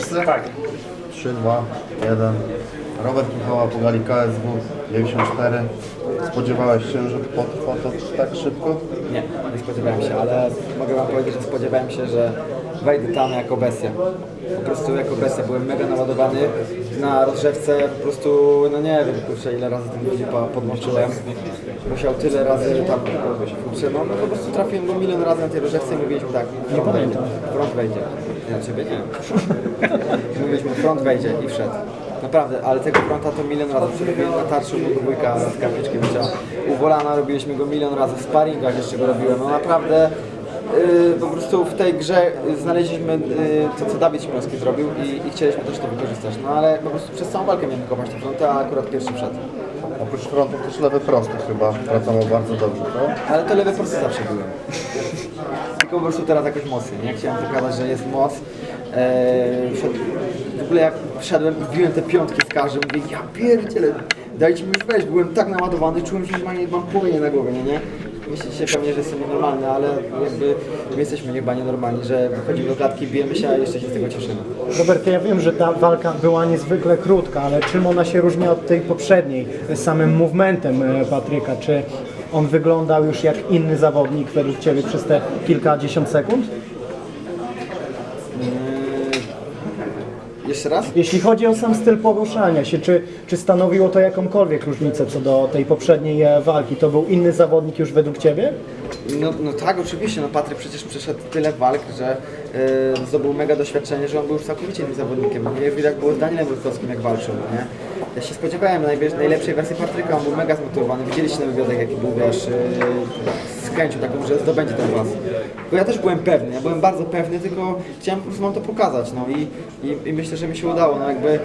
wszyscy? Tak. 3, 2, 1. Robert Michała Pogali KSW 94. Spodziewałeś się, że potrwa to tak szybko? Nie, nie spodziewałem się, ale mogę wam powiedzieć, że spodziewałem się, że wejdę tam jako bestia. Po prostu jako bestia byłem mega naładowany na rozrzewce, po prostu, no nie wiem, kurczę, ile razy ten Filipa podłączyłem. Musiał tyle razy tam, kurczę, no, no po prostu trafiłem go milion razy na tej rozrzewce i mówiliśmy tak, front wejdzie, front wejdzie. Nie, na ciebie nie. Mówiliśmy front wejdzie i wszedł. Naprawdę, ale tego fronta to milion razy na tarczy u dwójka z kapliczkiem chciała. U Wolana robiliśmy go milion razy, w sparingach jeszcze go robiłem. No naprawdę po prostu w tej grze znaleźliśmy yy, to, co Dawid Śmielowski zrobił i, i chcieliśmy też to wykorzystać. No ale po prostu przez całą walkę miałem kopać te fronty, a akurat pierwszy wszedł. Oprócz frontu też lewy prosty chyba pracował bardzo dobrze, to? Ale to lewy prosty zawsze byłem. Tylko po prostu teraz jakoś mocniej, nie? Chciałem pokazać, że jest moc. Eee, wszedł, w ogóle jak wszedłem i biłem te piątki w każdym, mówię, ja pierdzielę, dajcie mi już wejść, byłem tak naładowany, czułem się, że mam, mam płomienie na głowie, nie? nie? Myślicie pewnie, że jestem nienormalny, ale jakby my jesteśmy chyba nienormalni, że wychodzimy do klatki, bijemy się, a jeszcze się z tego cieszymy. Robert, ja wiem, że ta walka była niezwykle krótka, ale czym ona się różni od tej poprzedniej? Samym movementem e, Patryka, czy on wyglądał już jak inny zawodnik według Ciebie przez te kilkadziesiąt sekund? Jeszcze raz? Jeśli chodzi o sam styl poruszania się, czy, czy stanowiło to jakąkolwiek różnicę co do tej poprzedniej e, walki? To był inny zawodnik już według Ciebie? No, no tak, oczywiście. No Patryk przecież przeszedł tyle walk, że yy, zdobył mega doświadczenie, że on był już całkowicie innym zawodnikiem. Nie widać było z Danielem Wódkowskim jak walczył, no nie? Ja się spodziewałem najlepszej wersji Patryka, on był mega zmotywowany. Widzieliście na wywiadach jaki był, wiesz, yy, chęcią taką, że zdobędzie ten pas. Bo ja też byłem pewny, ja byłem bardzo pewny, tylko chciałem po prostu wam to pokazać, no i, i, i myślę, że mi się udało, no jakby...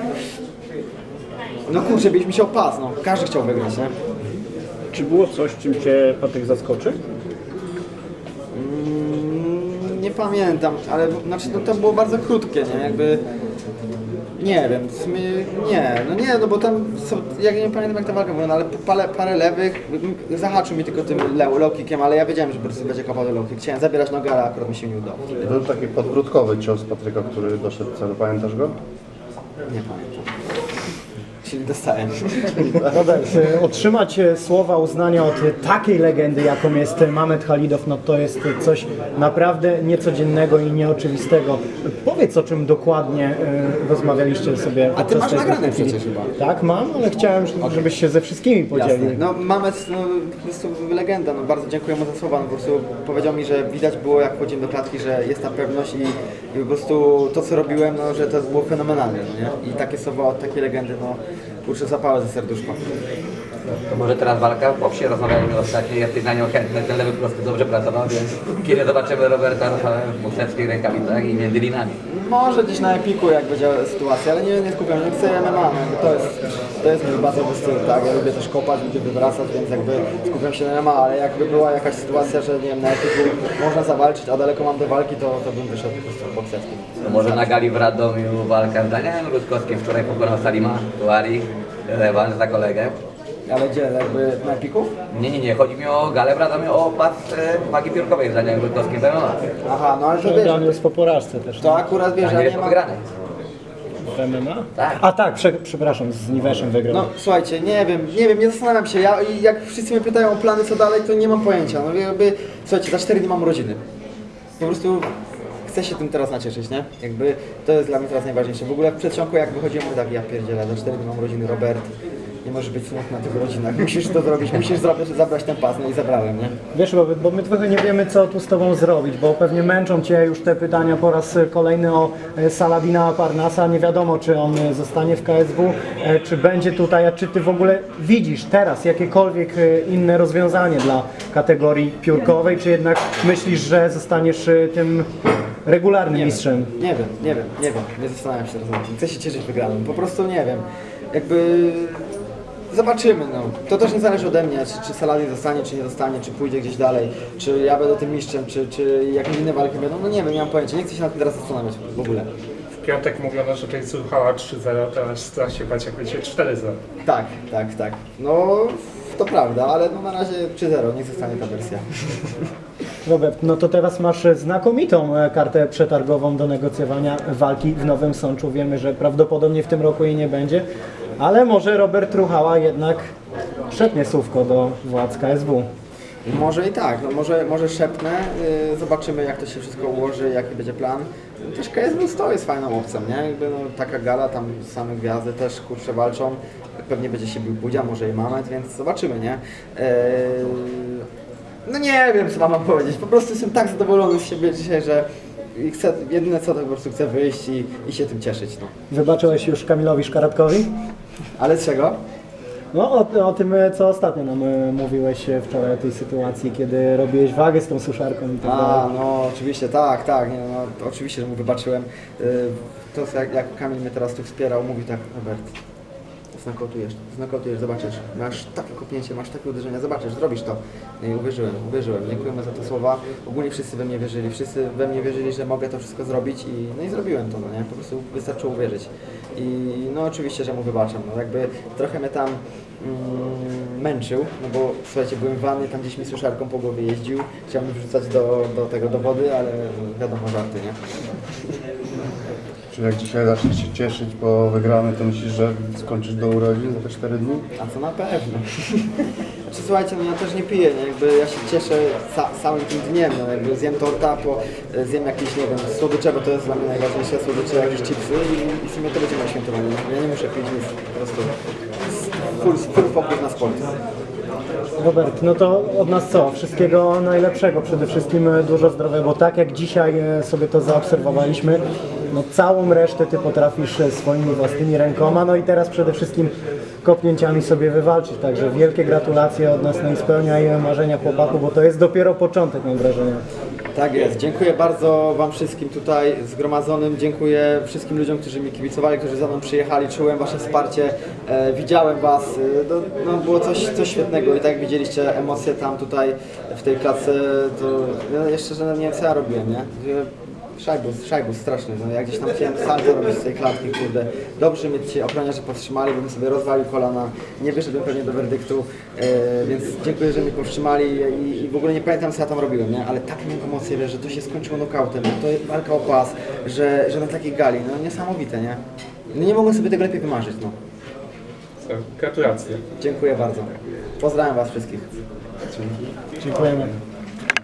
No kurczę, biliśmy się o pas, no. Każdy chciał wygrać, nie? Czy było coś, czym Cię Patryk zaskoczy? Mm, Nie pamiętam, ale znaczy no to było bardzo krótkie, nie? Jakby nie wiem, w sumie nie, no nie, no bo tam są, jak nie pamiętam jak ta walka wygląda, ale parę, parę lewych, zahaczył mi tylko tym low, low kickiem, ale ja wiedziałem, że prostu będzie kopał do low kick. Chciałem zabierać nogę, ale akurat mi się nie udało. Był taki podbródkowy cios Patryka, który doszedł do celu. Pamiętasz go? Nie pamiętam. Czyli dostałem. Robert, e, otrzymać słowa uznania od takiej legendy, jaką jest Mamet Halidow, no to jest coś naprawdę niecodziennego i nieoczywistego. Powiedz, o czym dokładnie e, rozmawialiście sobie A ty masz tej nagrane chwili. przecież chyba. Tak, mam, ale chciałem, żebyś się ze wszystkimi podzielił. Jasne. No Mamet, no po prostu legenda, no bardzo dziękuję mu za słowa, no po prostu powiedział mi, że widać było jak wchodzimy do klatki, że jest ta pewność i, i po prostu to co robiłem, no że to było fenomenalne, no nie? I takie słowa od takiej legendy, no kurczę zapały ze serduszka. To może teraz walka w boksie, rozmawialiśmy ostatnio, jesteś na nią chętny, ten lewy prosty dobrze pracował, więc kiedy zobaczymy Roberta w bokserskich rękawicach i między linami. Może gdzieś na Epiku jak będzie sytuacja, ale nie, nie skupiam się, nie chcę MMA, no jakby to jest, to jest mój bazowy styl, tak? Ja lubię też kopać, lubię wywracać, więc jakby skupiam się na MMA, ale jakby była jakaś sytuacja, że nie wiem, na Epiku można zawalczyć, a daleko mam do walki, to, to bym wyszedł po prostu bokserskim. To może na gali w Radomiu walka z Danielem Ruskowskim, wczoraj pokonał Salima, Tuari, rewanż za kolegę. Ale gdzie, jakby na Epiku? Nie, nie, nie, chodzi mi o galę w Radomiu, o pas e, wagi piórkowej z Danielem Ruskowskim w MMA. Aha, no ale to Daniel wiesz, jest po porażce też. to akurat wiesz, ja jest nie po mam... wygranej. W MMA? Tak. A tak, prze, przepraszam, z Niweszem wygrał. No słuchajcie, nie wiem, nie wiem, nie zastanawiam się. Ja i jak wszyscy mnie pytają o plany co dalej, to nie mam pojęcia. No jakby, słuchajcie, za 4 dni mam urodziny. Po prostu chcę się tym teraz nacieszyć, nie? Jakby to jest dla mnie teraz najważniejsze. W ogóle w przedsionku jak wychodziłem, mówię tak, ja pierdzielę, za 4 dni mam urodziny, Robert. Nie możesz być smutny na tych urodzinach. Musisz to zrobić, musisz zabrać, zabrać ten pas, no i zabrałem, nie? Wiesz, Robert, bo my trochę nie wiemy, co tu z Tobą zrobić, bo pewnie męczą Cię już te pytania po raz kolejny o e, Saladina Parnasa. Nie wiadomo, czy on e, zostanie w KSW, e, czy będzie tutaj, a czy Ty w ogóle widzisz teraz jakiekolwiek e, inne rozwiązanie dla kategorii piórkowej, czy jednak myślisz, że zostaniesz e, tym regularnym mistrzem? Nie wiem, nie wiem, nie wiem, nie zastanawiam się teraz nad tym. Chcę się cieszyć wygraną, po prostu nie wiem. Jakby zobaczymy, no. To też nie zależy ode mnie, czy, czy Saladin zostanie, czy nie zostanie, czy pójdzie gdzieś dalej, czy ja będę tym mistrzem, czy, czy jakieś inne walki będą, no nie wiem, nie mam pojęcia, nie chcę się nad tym teraz zastanawiać w ogóle. W piątek mówiono, że tutaj słuchała 3-0, teraz trzeba się bać jak będzie 4-0. Tak, tak, tak. No, to prawda, ale no na razie 3-0, niech zostanie ta wersja. Robert, no to teraz masz znakomitą e, kartę przetargową do negocjowania walki w Nowym Sączu. Wiemy, że prawdopodobnie w tym roku jej nie będzie, ale może Robert Ruchała jednak szepnie słówko do władz KSW. Może i tak, no może, może szepnę, yy, zobaczymy jak to się wszystko ułoży, jaki będzie plan. Też KSW 100 jest fajną opcją, nie? Jakby no, taka gala, tam same gwiazdy też kurczę walczą. Pewnie będzie się bił Budzia, może i Mamet, więc zobaczymy, nie? Yy, no nie wiem co mam powiedzieć, po prostu jestem tak zadowolony z siebie dzisiaj, że i chcę, jedyne co to po prostu chcę wyjść i, i się tym cieszyć, no. Wybaczyłeś już Kamilowi Szkaradkowi? Ale z czego? No o, o tym, e, co ostatnio nam e, mówiłeś e, wczoraj o tej sytuacji, kiedy robiłeś wagę z tą suszarką i tak A, dalej. no oczywiście, tak, tak, nie, no, to oczywiście, że mu wybaczyłem. Y, To co jak, jak Kamil mnie teraz tu wspierał, mówił tak, Robert, znakotujesz, znakotujesz, zobaczysz, masz takie kopnięcie, masz takie uderzenia, zobaczysz, zrobisz to. No I uwierzyłem, uwierzyłem, dziękujemy za te słowa. Ogólnie wszyscy we mnie wierzyli, wszyscy we mnie wierzyli, że mogę to wszystko zrobić i, no i zrobiłem to, no nie, po prostu wystarczyło uwierzyć. I no oczywiście, że mu wybaczam, no jakby trochę mnie tam mm, męczył, no bo słuchajcie, byłem w wannie, tam gdzieś mi suszarką po głowie jeździł, chciał mnie wrzucać do, do tego, do wody, ale wiadomo, żarty, nie? Czy jak dzisiaj zaczniesz się cieszyć po wygranej, to myślisz, że skończysz do urodzin za te 4 dni? A co na pewno. Znaczy, słuchajcie, no ja też nie piję, nie? Jakby ja się cieszę ca całym tym dniem, no jakby zjem torta, po, zjem jakieś, nie wiem, słodycze, bo to jest dla mnie najważniejsze, słodycze, jakieś chipsy i, i w sumie to będzie moje świętowanie. nie? Ja nie muszę pić nic, po prostu full, full focus na sport. Robert, no to od nas co? Wszystkiego najlepszego, przede wszystkim e, dużo zdrowia, bo tak jak dzisiaj e, sobie to zaobserwowaliśmy, no całą resztę ty potrafisz e, swoimi własnymi rękoma, no i teraz przede wszystkim kopnięciami sobie wywalczyć, także wielkie gratulacje od nas, no i spełniaj marzenia chłopaku, bo to jest dopiero początek, mam wrażenie. Tak jest. Dziękuję bardzo Wam wszystkim tutaj zgromadzonym. Dziękuję wszystkim ludziom, którzy mi kibicowali, którzy za mną przyjechali. Czułem Wasze wsparcie, e, widziałem Was. E, no, no, było coś, coś świetnego i tak widzieliście emocje tam tutaj w tej klatce, to ja jeszcze że nie wiem co ja robiłem, nie? Szajbus, szajbus straszny. No, jak gdzieś tam chciałem sam zarobić z tej klatki, kurde. Dobrze mnie dzisiaj ochroniarze powstrzymali, bym sobie rozwalił kolana, nie wyszedłem pewnie do werdyktu, e, więc dziękuję, że mnie powstrzymali i, i w ogóle nie pamiętam co ja tam robiłem, nie? Ale takie miałem emocje, wiesz, że to się skończyło nokautem, że to jest walka o pas, że, że na takiej gali, no niesamowite, nie? No nie mogłem sobie tego lepiej wymarzyć, no. Gratulacje. Dziękuję bardzo. Pozdrawiam Was wszystkich. Dziękujemy.